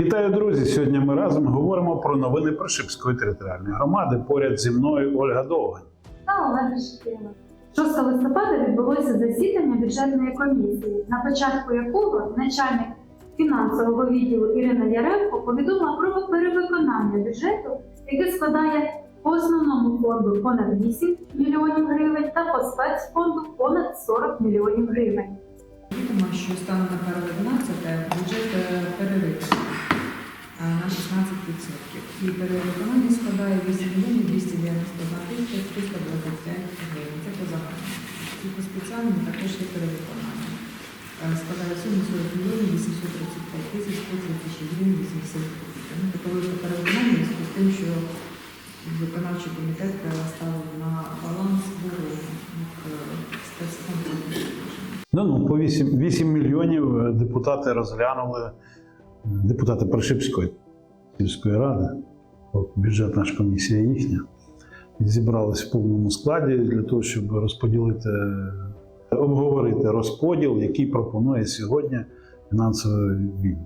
Вітаю, друзі! Сьогодні ми разом говоримо про новини Прошипської територіальної громади. Поряд зі мною Ольга Довгань. та Олега Шипіна. 6 листопада відбулося засідання бюджетної комісії, на початку якого начальник фінансового відділу Ірина Яремко повідомила про перевиконання бюджету, яке складає по основному фонду понад 8 мільйонів гривень та по спецфонду понад 40 мільйонів гривень. Відомо, що станом на 1.11 бюджет е, перевиконаний на 16%. І перевиконання складає 8 мільйонів 291 тисяча 325 гривень. Це по загальному. І по спеціальному також є перевиконання. Е, Складає суму 40 мільйонів 835 тисяч 136 гривень 80 копійок. Ну, таке велике перевиконання з тим, що виконавчий комітет е, ставив на баланс дорогу як е. Ну, ну, по 8, 8 мільйонів депутати розглянули, депутати Прошипської сільської ради, бюджетна ж комісія їхня, зібрались в повному складі для того, щоб розподілити, обговорити розподіл, який пропонує сьогодні фінансовий відділ.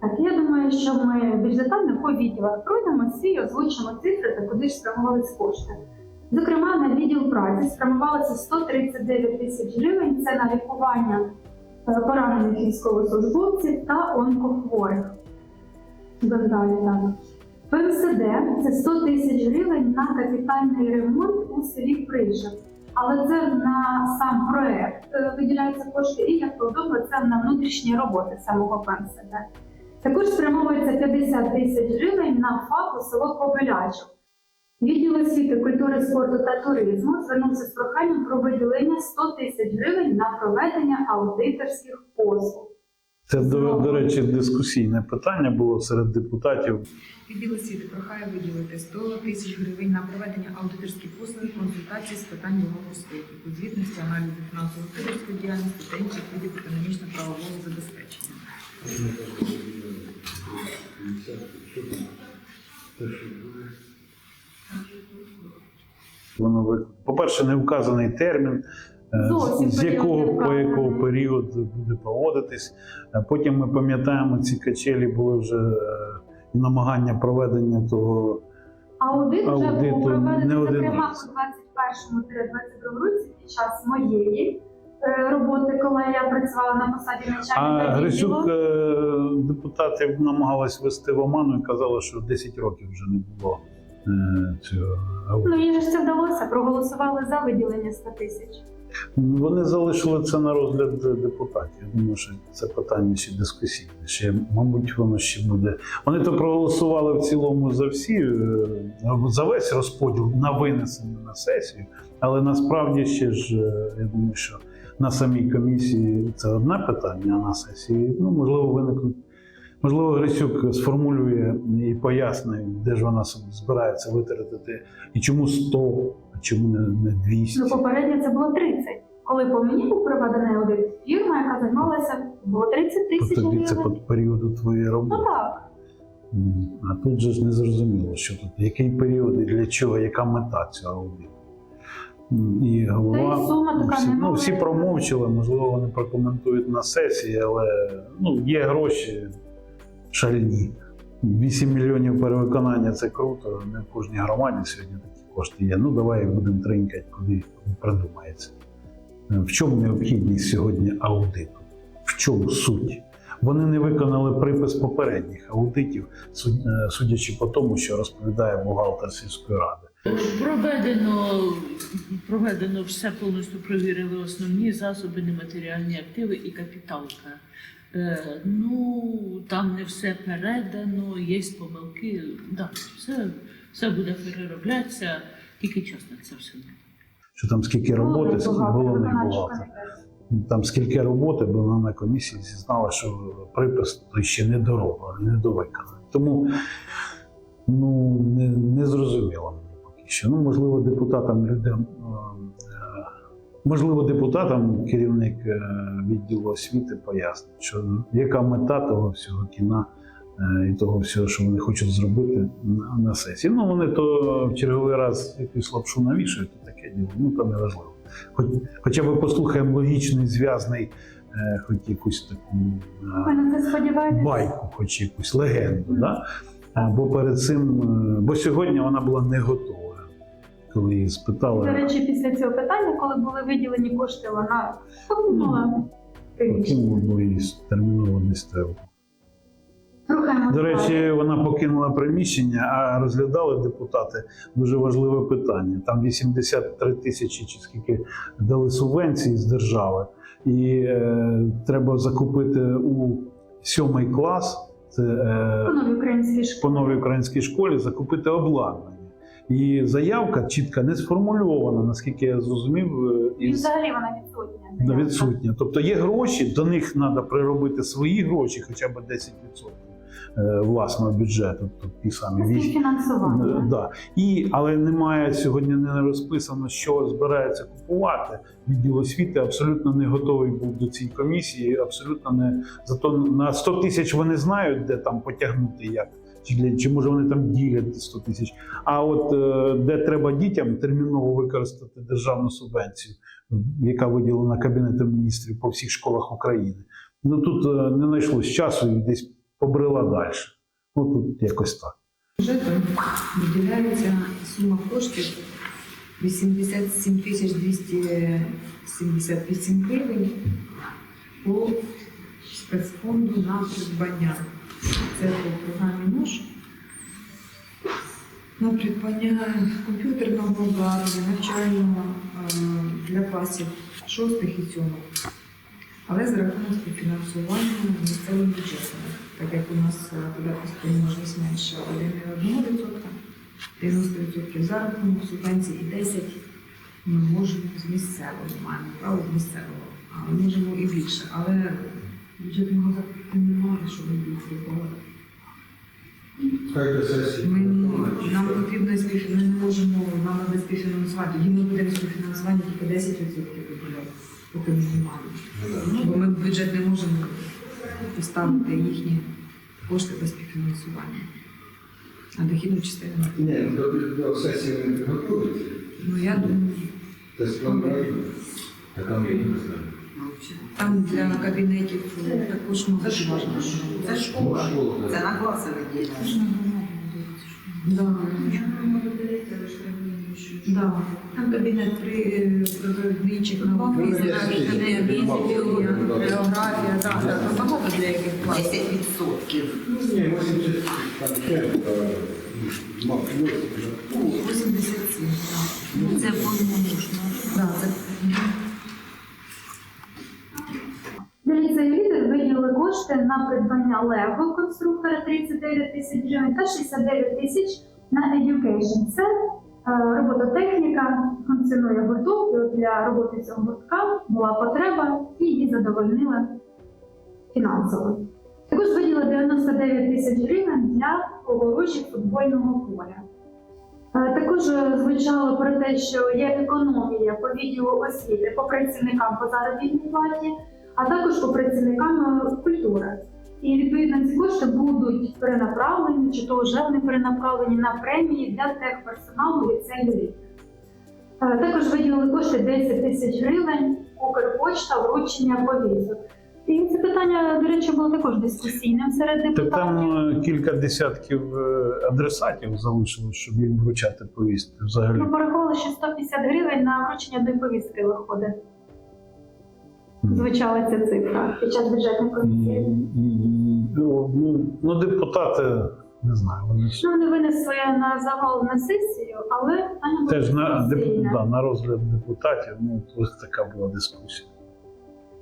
Так, я думаю, що ми більш детально по відділах пройдемо і озвучимо цифри та куди ж спрямувались кошти. Зокрема, на відділ праці спрямувалося 139 тисяч гривень. Це на лікування поранених військовослужбовців та онкохворих. Далі далі. ПМСД це 100 тисяч гривень на капітальний ремонт у селі Прижа. Але це на сам проект е, виділяються кошти, і як повідомо, це на внутрішні роботи самого ПМСД. Також спрямовується 50 тисяч гривень на ФАП у село Кобилячок. Відділ освіти, культури, спорту та туризму звернувся з проханням про виділення 100 тисяч гривень на проведення аудиторських послуг. Це, до, до речі, дискусійне питання було серед депутатів. Відділ освіти прохає виділити 100 тисяч гривень на проведення аудиторських послуг, консультацій з питань благоустрою, звітності, аналізу фінансово-господарської діяльності та інших видів економічно-правового забезпечення. Воно ви- по-перше, не вказаний термін, е, Зовсім з якого по якого період буде проводитись. Потім ми пам'ятаємо, ці качелі були вже е, намагання проведення того. Аудит вже був проведений, зокрема, у 21-22 році під час моєї е, роботи, коли я працювала на посаді А начальника Грисюк відділу. е, депутатів намагалась вести в оману і казала, що 10 років вже не було цього. Ну, їй же ж це вдалося, проголосували за виділення 100 тисяч. Вони залишили це на розгляд депутатів. Я думаю, що це питання ще дискусійне. Ще, мабуть, воно ще буде. Вони то проголосували в цілому за всі, е, за весь розподіл на винесення на сесію, але насправді ще ж, е, я думаю, що на самій комісії це одне питання, а на сесії, ну, можливо, виникнуть. Можливо, Грисюк сформулює і пояснить, де ж вона збирається витратити, і чому 100, а чому не, не 200. Ну, попередньо це було 30. Коли по мені був проведений аудит, фірма, яка займалася, було 30 тисяч Тобто це по періоду твоєї Ну роботи. так. А тут же ж не зрозуміло, що тут, який період і для чого, яка мета цього аудиту. І голова, Та й сума така всі, ну, всі промовчали, можливо, вони прокоментують на сесії, але ну, є гроші шальні. 8 мільйонів перевиконання це круто. Не в кожній громаді сьогодні такі кошти є. Ну давай будемо тринькати, куди придумається. В чому необхідність сьогодні аудиту? В чому суть? Вони не виконали припис попередніх аудитів, е, судячи по тому, що розповідає бухгалтер сільської ради. Проведено, проведено все повністю провірили основні засоби, нематеріальні активи і капіталка. Е, ну, там не все передано, є помилки. Да, все, все буде перероблятися, тільки час на це все. Що там скільки роботи, скільки головний бухгалтер. Там скільки роботи, бо вона на комісії зізнала, що припис той ще не дороблений, не довиконаний. Тому ну, не, не зрозуміло що. Ну, можливо, депутатам людям. е, е, Можливо, депутатам керівник е, відділу освіти пояснить, що яка мета того всього кіна і того всього, що вони хочуть зробити на, на сесії. Ну, вони то в черговий раз якусь лапшу навішують, то таке діло, ну то не важливо. Хоч, хоча б послухаємо логічний зв'язний е, хоч якусь таку е, байку, хоч якусь легенду. Да? Бо перед цим, бо сьогодні вона була не готова. Коли її спитали. До речі, після цього питання, коли були виділені кошти, вона покинула приміщення. було її терміново. До речі, вона покинула приміщення, а розглядали депутати дуже важливе питання. Там 83 тисячі чи скільки дали субвенції з держави, і е, треба закупити у сьомий клас. Це е, по новій українській школі закупити обладнання. І заявка чітко не сформульована, наскільки я зрозумів, е, І взагалі вона відсутня. Да, відсутня. Тобто є гроші, до них треба приробити свої гроші, хоча б 10% е, власного бюджету, тобто ті самі вісім. Е, Фінансування. Да. І, але немає сьогодні не розписано, що збирається купувати. Відділ освіти абсолютно не готовий був до цієї комісії. Абсолютно не зато на 100 тисяч вони знають, де там потягнути як. Чи, чи може вони там ділять 100 тисяч. А от е, де треба дітям терміново використати державну субвенцію, яка виділена Кабінетом міністрів по всіх школах України. Ну тут е, не знайшлось часу і десь побрела далі. Ну тут якось так. Бюджетом виділяється сума коштів 87 тисяч 278 гривень по спецфонду на придбання. Це по програмі НОШ. На комп'ютерного обладнання, навчального е, для класів шостих і сьомих. Але за рахунок співфінансування місцевим бюджетом, так як у нас е, податку спроможність менше 1,1%, 90% за рахунок субвенцій і 10% ми можемо з місцевого, маємо право з місцевого, але можемо і більше. Але бюджетного закупу немає, щоб до. Ми, нам потрібно спів... ми не можемо, нам треба співфінансувати. Тоді ми будемо співфінансування тільки 10% виділяти, поки ми знімаємо. Бо ми в бюджет не можемо поставити їхні кошти без співфінансування. А дохідну частину. Ні, до, до сесії вони готуються. Ну я думаю. А там я не знаю. Там для кабінетів також може важливо. Це школа. Школа. Це на класи виділяєш. Да. Да. Там кабінет при природничих наук, Ну, да. географія, так, багато деяких класів. 10%. Ну, ні, 80 там ще, мав 87. Це по-моєму. Да, це Для ліцею лідер виділили кошти на придбання Лего конструктора 39 тисяч гривень та 69 тисяч на education. Це е, робототехніка, функціонує гурток, для роботи цього гуртка була потреба і її задовольнили фінансово. Також виділили 99 тисяч гривень для огорожі футбольного поля. Е, Також е, звучало про те, що є економія по відділу освіти по працівникам по заробітній платі, а також по працівникам е, культури. І відповідно ці кошти будуть перенаправлені, чи то вже вони перенаправлені на премії для техперсоналу ліцею «Лідер». Е, Також виділили кошти 10 тисяч гривень, Укрпочта, вручення повісток. І це питання, до речі, було також дискусійним серед Так там е, кілька десятків е, адресатів залишилось, щоб їм вручати повістки. Взагалі Ми порахували, що 150 гривень на вручення одної повістки виходить. Звучала ця цифра під час бюджетної комісії. ну, ну, ну, депутати не знаю, вони Ну, вони винесли на загал на сесію, але теж на, деп, да, на розгляд депутатів. Ну ось така була дискусія.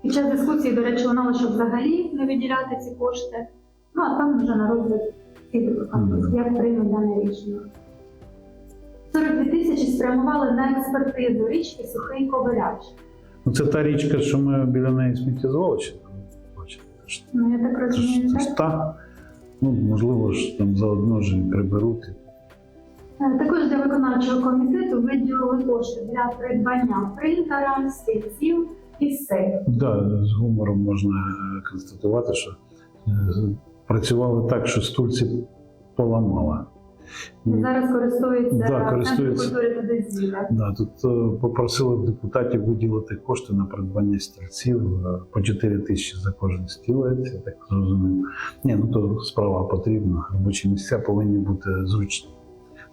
Під час дискусії, до речі, лунало, щоб взагалі не виділяти ці кошти. Ну, а там вже на розгляд ці депутати, Мгм. як приймуть дане рішення. 42 тисячі спрямували на експертизу річки Сухий Коваляч. Ну це та річка, що ми біля неї сміттєзвалище там Ну, я так розумію, це ж та. Ну, можливо ж там заодно ж і приберуть. Е, Також для виконавчого комітету виділили кошти для придбання принтера, стільців і сейф. Да, з гумором можна е, констатувати, що е, працювали так, що стульці поламала. Зараз користується Да, користується. культури та дозвілля. Да, тут е, попросили депутатів виділити кошти на придбання стільців е, по 4 тисячі за кожен стілець, я так зрозумів. Ні, ну то справа потрібна. Робочі місця повинні бути зручні.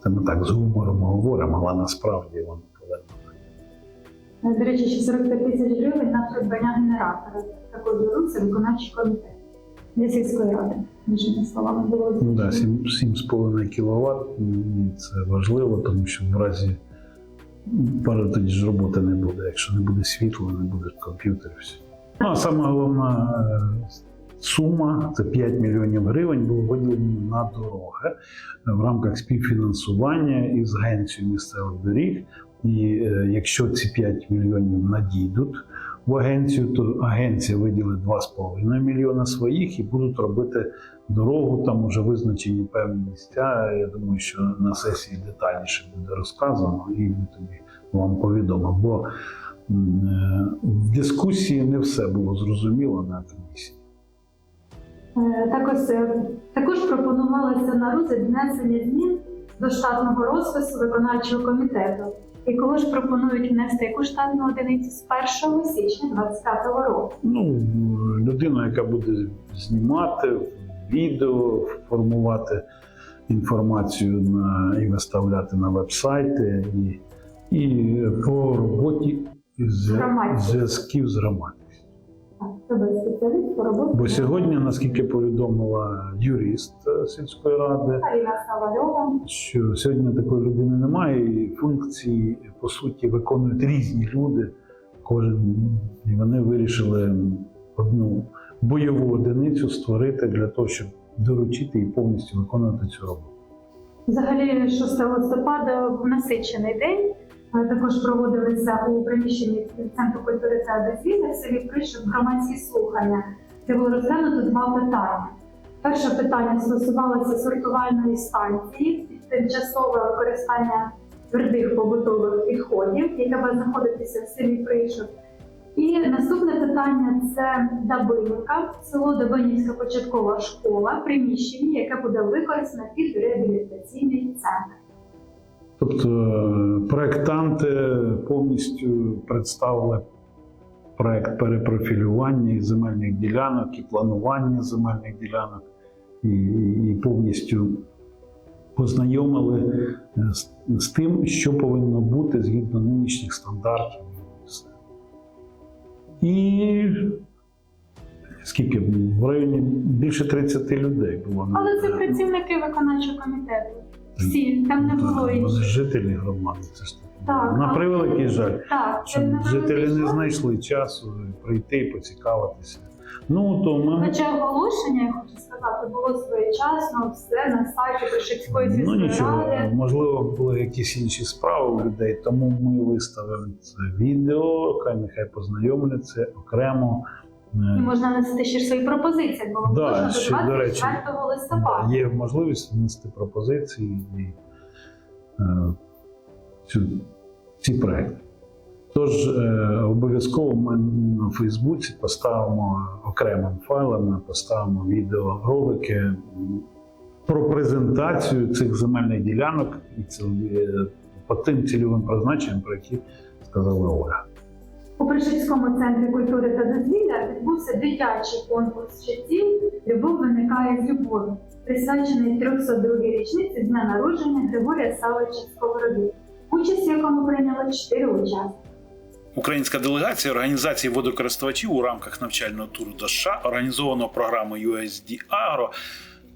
Це ми так з гумором говоримо, але насправді воно повинно. До речі, ще 45 тисяч гривень на придбання генератора. Також беруться виконавчий комітет для сільської ради. Іншими словами, було Ну да, 7,5 кВт, це важливо, тому що в разі пара тоді ж роботи не буде. Якщо не буде світла, не буде комп'ютерів. Ну, а саме головна е, сума це 5 мільйонів гривень було виділено на дороги в рамках співфінансування із агенцією місцевих доріг. І е, якщо ці 5 мільйонів надійдуть в агенцію, то агенція виділить 2,5 мільйона своїх і будуть робити дорогу, там вже визначені певні місця. Я думаю, що на сесії детальніше буде розказано, і ми тобі вам повідомимо. Бо е, в дискусії не все було зрозуміло на комісії. Е, Також, е, також пропонувалося на розгляд внесення змін до штатного розпису виконавчого комітету. І кого ж пропонують внести яку штатну одиницю з 1 січня 2025 року. Ну, людина, яка буде знімати відео, формувати інформацію на, і виставляти на веб-сайти, і, і по роботі з зв'язків з спеціаліст по роботі. Бо сьогодні, наскільки повідомила юрист е, сільської ради, що сьогодні такої людини немає, і функції по суті виконують різні люди. Кожен і вони вирішили одну бойову одиницю створити для того, щоб доручити і повністю виконувати цю роботу. Взагалі, 6 листопада був насичений день. Також проводилися у приміщенні Центру культури та дозвілля в селі Пришив громадські слухання, де було розглянуто два питання. Перше питання стосувалося сортувальної станції, тимчасове використання твердих побутових відходів, яка буде знаходитися в селі Пришив. І наступне питання це Дабинівка, село Дабинівська початкова школа, приміщення, яке буде використане під реабілітаційний центр. Тобто е, проектанти повністю представили проект перепрофілювання і земельних ділянок, і планування земельних ділянок, і, і повністю познайомили е, з, з тим, що повинно бути згідно нинішніх стандартів. І скільки в районі більше 30 людей було Але це працівники виконавчого комітету. Всі там не було інших. жителі громади. Це ж. Так, на превеликий жаль. Так, Щоб жителі не знайшли часу прийти і поцікавитися. Ну то ми Хоча оголошення, я хочу сказати, було своєчасно, все на сайті Пишицької ну сільської нічого, ради. можливо, були якісь інші справи у людей, тому ми виставимо це відео, хай нехай познайомляться окремо. І Е, можна внести ще свої пропозиції, бо Да, можна ще, до до речі, 24 листопада. Є можливість внести пропозиції і е, цю, ці проекти. Тож е, обов'язково ми на Фейсбуці поставимо окремим файлом, ми поставимо відеоролики про презентацію цих земельних ділянок і е, по тим цільовим призначенням, про які сказала Ольга. У Пришицькому центрі культури та дозвілля відбувся дитячий конкурс читів Любов виникає з любові, присвячений 302-й річниці з дня народження Григорія Савича Сковороди, участь в якому прийняли чотири учасники. Українська делегація організації водокористувачів у рамках навчального туру до США, організованого програмою USD Agro,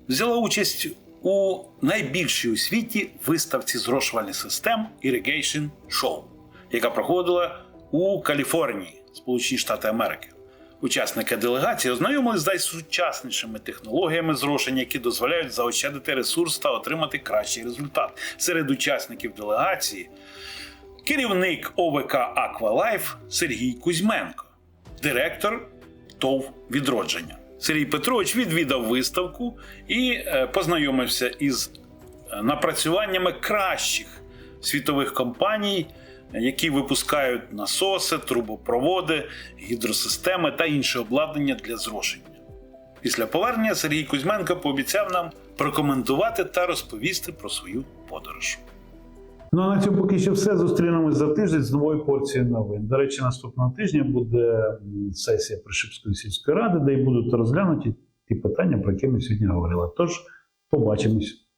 взяла участь у найбільшій у світі виставці зрошувальних систем Irrigation Show, яка проходила у Каліфорнії, Сполучені Штати Америки. Учасники делегації ознайомились з найсучаснішими технологіями зрошення, які дозволяють заощадити ресурс та отримати кращий результат. Серед учасників делегації керівник ОВК Аквалайф Сергій Кузьменко, директор ТОВ відродження. Сергій Петрович відвідав виставку і е, познайомився із е, напрацюваннями кращих світових компаній, які випускають насоси, трубопроводи, гідросистеми та інше обладнання для зрошення. Після повернення Сергій Кузьменко пообіцяв нам прокоментувати та розповісти про свою подорож. Ну а на цьому поки що все. Зустрінемось за тиждень з новою порцією новин. До речі, наступного тижня буде сесія Пришипської сільської ради, де й будуть розглянуті ті питання, про які ми сьогодні говорили. Тож побачимось.